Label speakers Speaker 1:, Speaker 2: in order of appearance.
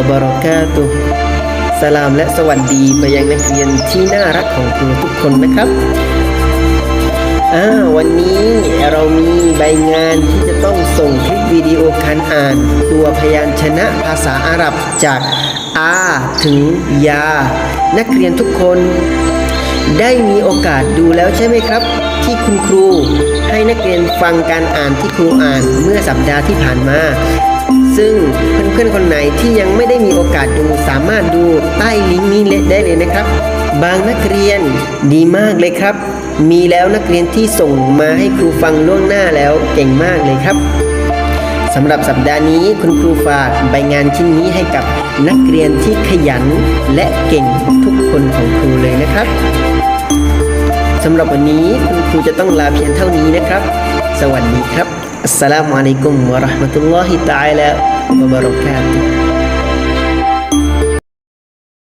Speaker 1: ะบะเราะกาตุฮ์สลามและสวัสดีไปยังนักเรียนที่น่ารักของครูทุกคนนะครับ อ่าวันนี้เรามีใบงานที่จะต้องส่งคลิปวิดีโอการอ่าน ตัวพยัญชนะภาษาอาหรับจากอาถึงยา นักเรียนทุกคนได้มีโอกาสดูแล้วใช่ไหมครับ ที่คุณครูให้นักเรียนฟังการอ่านที่ครูอ่านเมื่อสัปดาห์ที่ผ่านมา ซึ่งเพื่อนๆคนไหนที่ยังไม่ได้มีโอกาสดูสามารถดูใต้ลิงก์นี้ได้เลยนะครับ บางนักเรียนดีมากเลยครับ มีแล้วนักเรียนที่ส่งมาให้ครูฟังล่วงหน้าแล้วเก่งมากเลยครับสำหรับสัปดาห์นี้คุณครูฝากใบงานชิ้นนี้ให้กับนักเรียนที่ขยันและเก่งทุกคนของครูเลยนะครับสำหรับวันนี้คุณครูจะต้องลาเพียงเท่านี้นะครับ สวัสดีครับอัสสลามุอะลัยกุมวะราะห์มะตุลลอฮิตะอาลาวะบะเราะกาตุฮ์